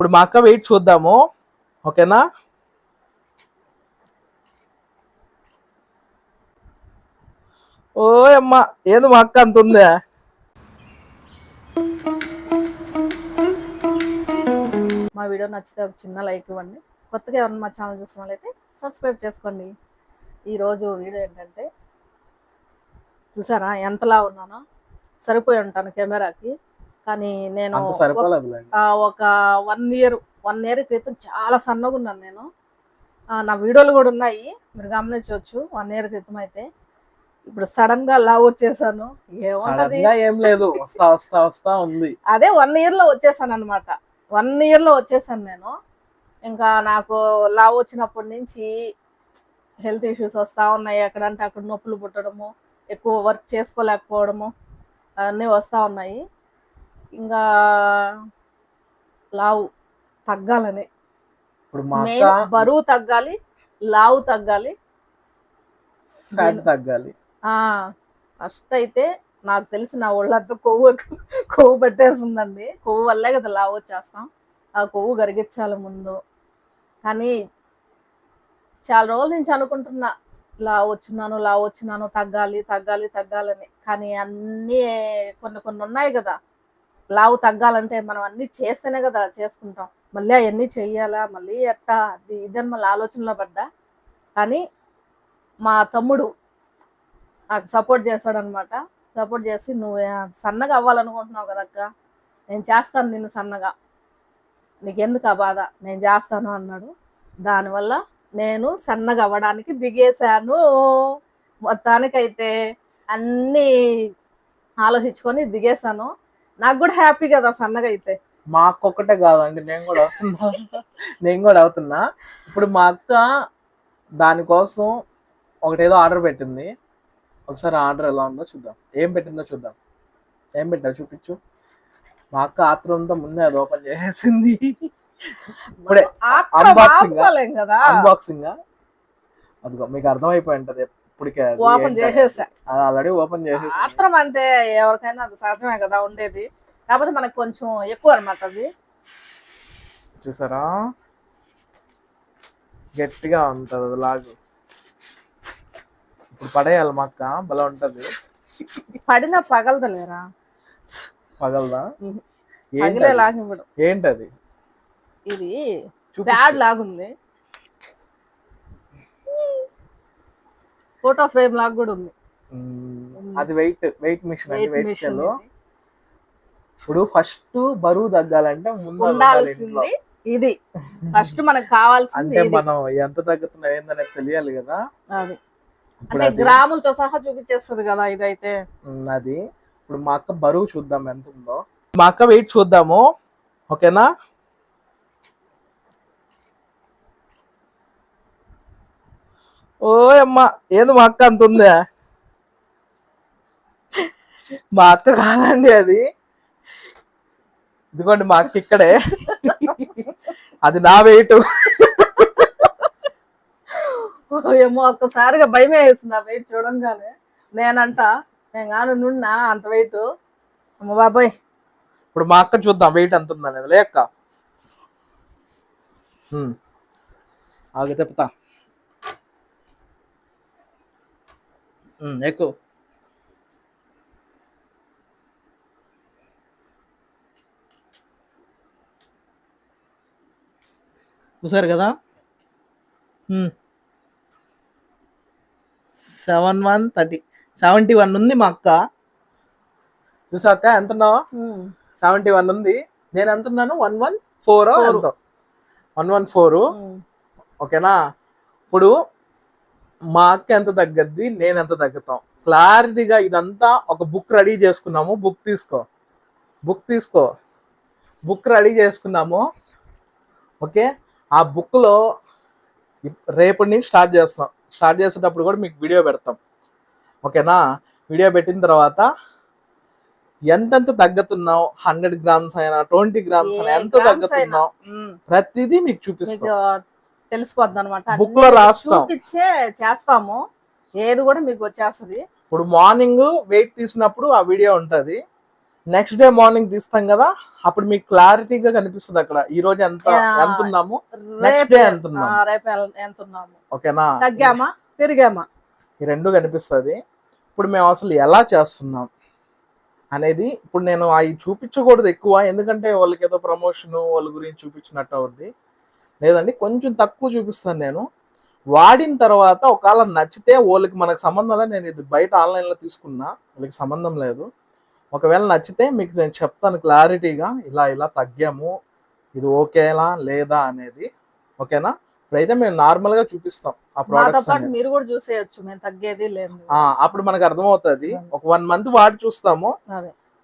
ఇప్పుడు మా అక్క వెయిట్ చూద్దాము. ఓకేనా? ఓ అమ్మ ఏంది మా అక్క అంత ఉందా? మా వీడియో నచ్చితే ఒక చిన్న లైక్ ఇవ్వండి. కొత్తగా ఎవరైనా మా ఛానల్ చూసిన వాళ్ళైతే సబ్స్క్రైబ్ చేసుకోండి. ఈరోజు వీడియో ఏంటంటే చూసారా ఎంతలా ఉన్నానో? సరిపోయి ఉంటాను కెమెరాకి. కానీ నేను ఒక వన్ ఇయర్ వన్ ఇయర్ క్రితం చాలా సన్నగా ఉన్నాను నేను. నా వీడియోలు కూడా ఉన్నాయి. మీరు గమనించవచ్చు వన్ ఇయర్ క్రితం అయితే. ఇప్పుడు సడన్గా లావ్ వచ్చేసాను. ఏముంటది? ఏం లేదు. వస్తా వస్తా వస్తా ఉంది. అదే వన్ ఇయర్లో వచ్చేసాను అనమాట వన్ ఇయర్లో వచ్చేసాను నేను. ఇంకా నాకు లావ్ వచ్చినప్పటి నుంచి హెల్త్ ఇష్యూస్ వస్తూ ఉన్నాయి. ఎక్కడంటే అక్కడ నొప్పులు పుట్టడము ఎక్కువ వర్క్ చేసుకోలేకపోవడము అవన్నీ వస్తూ ఉన్నాయి. ఇంకా లావు తగ్గాలని. ఇప్పుడు మా మెయిన్ అక్క బరువు తగ్గాలి లావు తగ్గాలి ఫ్యాట్ తగ్గాలి. ఆ ఫస్ట్ అయితే నాకు తెలిసి నా ఒళ్ళంతా కొవ్వు కొవ్వు పెట్టేస్తుందండి. కొవ్వు వల్లే కదా లావు వచ్చేస్తాం. ఆ కొవ్వు కరిగించాలి ముందు. కానీ చాలా రోజుల నుంచి అనుకుంటున్నా లావు వచ్చున్నాను లావు వచ్చున్నాను తగ్గాలి తగ్గాలి తగ్గాలని. కానీ అన్నీ కొన్ని కొన్ని ఉన్నాయి కదా. లావు తగ్గాలంటే మనం అన్నీ చేస్తేనే కదా చేసుకుంటాం. మళ్ళీ అవన్నీ చెయ్యాలా? మళ్ళీ ఎట్టా అది ఇదని మళ్ళీ ఆలోచనలో పడ్డా? కానీ మా తమ్ముడు నాకు సపోర్ట్ చేస్తాడు అనమాట సపోర్ట్ చేసి నువ్వు సన్నగా అవ్వాలనుకుంటున్నావు కదక్క నేను చేస్తాను నిన్ను సన్నగా. నీకెందుకు ఆ బాధ? నేను చేస్తాను అన్నాడు. దానివల్ల నేను సన్నగా అవ్వడానికి దిగేశాను. మొత్తానికైతే అన్నీ ఆలోచించుకొని దిగేశాను. నాకు కూడా హ్యాపీ కదా సన్నగా అయితే మా అక్క ఒక్కటే కాదండి నేను కూడా అవుతున్నా. నేను కూడా అవుతున్నా. ఇప్పుడు మా అక్క దానికోసం ఒకటేదో ఆర్డర్ పెట్టింది. ఒకసారి ఆర్డర్ ఎలా ఉందో చూద్దాం. ఏం పెట్టిందో చూద్దాం. ఏం పెట్టావు? చూపించు. మా అక్క ఆత్రంతో ముందే అది ఓపెన్ చేసేసింది. ఇప్పుడే కదా? అన్బాక్సింగ్ అదిగో మీకు అర్థమైపోయి ఉంటది. ఇప్పటికే ఓపెన్. చేసేసా. ఆల్రెడీ ఓపెన్ చేసేసి. ఆత్రం అంటే ఎవరికైనా అది సహజమే కదా ఉండేది. కాకపోతే మనకు కొంచెం ఎక్కువ అనమాట అది. చూసారా? గట్టిగా ఉంటది అది లాగు. ఇప్పుడు పడేయాలి మా అక్క భలే ఉంటది. పడిన పగలదలేరా? పగలదా. ఏంటది? ఇది. ప్యాడ్ లాగుంది. ఫోటో ఫ్రేమ్ లాగా కూడా ఉంది. అది వెయిట్ వెయిట్ మిషన్ అంటే వెయిట్ స్కేల్ ఇప్పుడు ఫస్ట్ బరువు తగ్గాలంటే ముందు. ఉండాల్సింది ఇది. ఫస్ట్ మనకు కావాల్సింది అంటే. మనం ఎంత తగ్గుతున్నాం ఏందనేది తెలియాలి కదా. అది. అంటే గ్రాములతో సహా చూపించేస్తుంది కదా ఇదైతే. అది. ఇప్పుడు మా అక్క బరువు చూద్దాం ఎంత ఉందో మా అక్క వెయిట్ చూద్దాము. ఓకేనా? ఓ అమ్మ ఏంది మా అక్క అంత ఉందే మా అక్క కాదండి అది. ఇదిగోండి మా అక్క ఇక్కడే. అది నా వెయిట్ ఏమో ఒక్కసారిగా భయమే వేస్తుంది ఆ వెయిట్ చూడంగానే. నేనంట నేను కాను నున్నా అంత వెయిట్ అమ్మ బాబాయ్. ఇప్పుడు మా అక్క చూద్దాం వెయిట్ ఎంత ఉందనేది. లేక ఆగి తెప్పుతా. ఎక్కువ. చూసారు కదా? Seven one thirty. Seventy one ఉంది మా అక్క. చూసాక ఎంత ఉన్నావు. సెవెంటీ వన్ ఉంది. నేను ఎంత ఉన్నాను వన్ వన్ ఫోర్. ఎంతో వన్ వన్ ఫోర్. ఓకేనా? ఇప్పుడు మా అక్క ఎంత తగ్గద్ది నేను ఎంత తగ్గుతాం. క్లారిటీగా ఇదంతా ఒక బుక్ రెడీ చేసుకున్నాము బుక్ తీసుకో. బుక్ తీసుకో. బుక్ రెడీ చేసుకున్నాము. ఓకే? ఆ బుక్లో రేపటి నుంచి స్టార్ట్ చేస్తాం. స్టార్ట్ చేసేటప్పుడు కూడా మీకు వీడియో పెడతాం. ఓకేనా? వీడియో పెట్టిన తర్వాత ఎంతెంత తగ్గుతున్నావు? హండ్రెడ్ గ్రామ్స్ అయినా ట్వంటీ గ్రామ్స్ అయినా ఎంత తగ్గుతున్నావు. ప్రతిదీ మీకు చూపిస్తాం. తెలిసిపోద్ది అనమాట Book లో రాస్తాం. చూపించే చేస్తాము. ఏది కూడా మీకు వచ్చేస్తది. ఇప్పుడు మార్నింగ్ వెయిట్ తీసినప్పుడు ఆ వీడియో ఉంటది. నెక్స్ట్ డే మార్నింగ్ తీస్తాం కదా అప్పుడు మీకు క్లారిటీగా కనిపిస్తుంది అక్కడ. ఈ రోజు ఎంత. ఎంత ఉన్నాము? నెక్స్ట్ డే ఎంత రేపు ఎంత ఉన్నాము? ఓకేనా? తగ్గామా? పెరిగామా? ఈ రెండు కనిపిస్తుంది. ఇప్పుడు మేము అసలు ఎలా చేస్తున్నాం అనేది ఇప్పుడు నేను అవి చూపించకూడదు ఎక్కువ. ఎందుకంటే వాళ్ళకి ఏదో ప్రమోషన్ వాళ్ళ గురించి చూపించినట్టు అవుద్ది. లేదండి కొంచెం తక్కువ చూపిస్తాను నేను. వాడిన తర్వాత ఒకవేళ నచ్చితే వాళ్ళకి మనకు సంబంధం లేదు నేను ఇది బయట ఆన్లైన్లో తీసుకున్నా వాళ్ళకి సంబంధం లేదు. ఒకవేళ నచ్చితే మీకు నేను చెప్తాను క్లారిటీగా ఇలా ఇలా తగ్గాము ఇది ఓకేలా లేదా అనేది. ఓకేనా? ఇప్పుడైతే మేము నార్మల్గా చూపిస్తాం ఆ ప్రోడక్ట్స్ మీరు కూడా చూసేయచ్చు మేము తగ్గేది లేదు. అప్పుడు మనకు అర్థమవుతుంది. ఒక వన్ మంత్ వాడి చూస్తాము.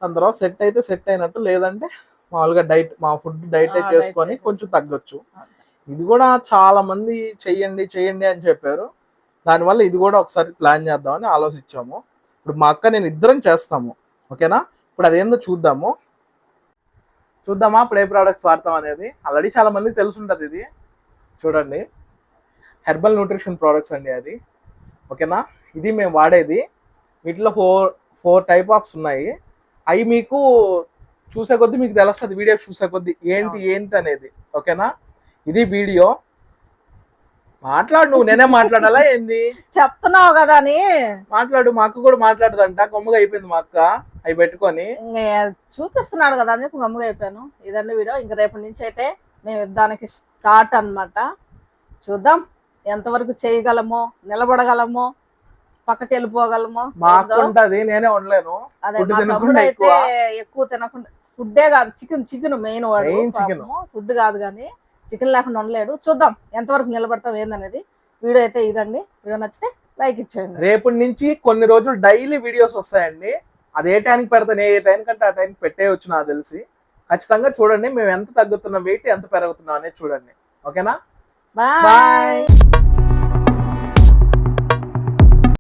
దాని తర్వాత సెట్ అయితే సెట్ అయినట్టు లేదంటే మామూలుగా డైట్ మా ఫుడ్ డైట్ చేసుకొని. కొంచెం తగ్గొచ్చు. ఇది కూడా చాలా మంది చెయ్యండి చెయ్యండి అని చెప్పారు. దానివల్ల ఇది కూడా ఒకసారి ప్లాన్ చేద్దామని ఆలోచించాము. ఇప్పుడు మా అక్క నేను ఇద్దరం చేస్తాము. ఓకేనా? ఇప్పుడు అదేందో చూద్దాము. చూద్దామా? ఇప్పుడు ఏ ప్రోడక్ట్స్ వాడతాం అనేది? ఆల్రెడీ చాలా మందికి తెలుసుంటది ఇది. చూడండి. హెర్బల్ న్యూట్రిషన్ ప్రోడక్ట్స్ అండి అది. ఓకేనా? ఇది మేము వాడేది. వీటిలో ఫోర్ ఫోర్ టైప్ ఆఫ్స్ ఉన్నాయి. అవి మీకు చూసే కొద్దీ మీకు తెలుస్తుంది వీడియో చూసే కొద్దీ ఏంటి ఏంటి అనేది. ఓకేనా? ఇది వీడియో. మాట్లాడు నువ్వు నేనే మాట్లాడాలా ఏంది? చెప్తున్నావు కదా అని. మాట్లాడు మా అక్క కూడా మాట్లాడదంట. కొమ్మగా అయిపోయింది మా అక్క. అవి పెట్టుకొని. చూపిస్తున్నాడు కదా అని చెప్పి గమ్ముగా అయిపోయాను. ఇదండి వీడియో. ఇంక రేపటి నుంచి అయితే మేము యుద్ధానికి స్టార్ట్ అన్నమాట. చూద్దాం ఎంతవరకు చేయగలమో నిలబడగలమో పక్కకి వెళ్ళిపోగలమో మా అక్క ఉంటది నేనే ఉండలేను. ఎక్కువ. తినకుండా ఫుడ్డే కాదు చికెన్ చికెన్ మెయిన్ వాడు chicken. ఫుడ్ కాదు కానీ చికెన్ లేకుండా ఉండలేడు. చూద్దాం ఎంతవరకు నిలబడతాం ఏందనేది. వీడియో అయితే ఇదండి. వీడియో నచ్చితే లైక్ ఇచ్చేయండి. రేపటి నుంచి కొన్ని రోజులు డైలీ వీడియోస్ వస్తాయండి. అది ఏ టైంకి పెడతాను ఏ టైం కంటే ఆ టైంకి పెట్టేయచ్చు నాకు తెలిసి. ఖచ్చితంగా చూడండి మేము ఎంత తగ్గుతున్నాం వెయిట్ ఎంత పెరుగుతున్నాం అనేది చూడండి. ఓకేనా? బాయ్.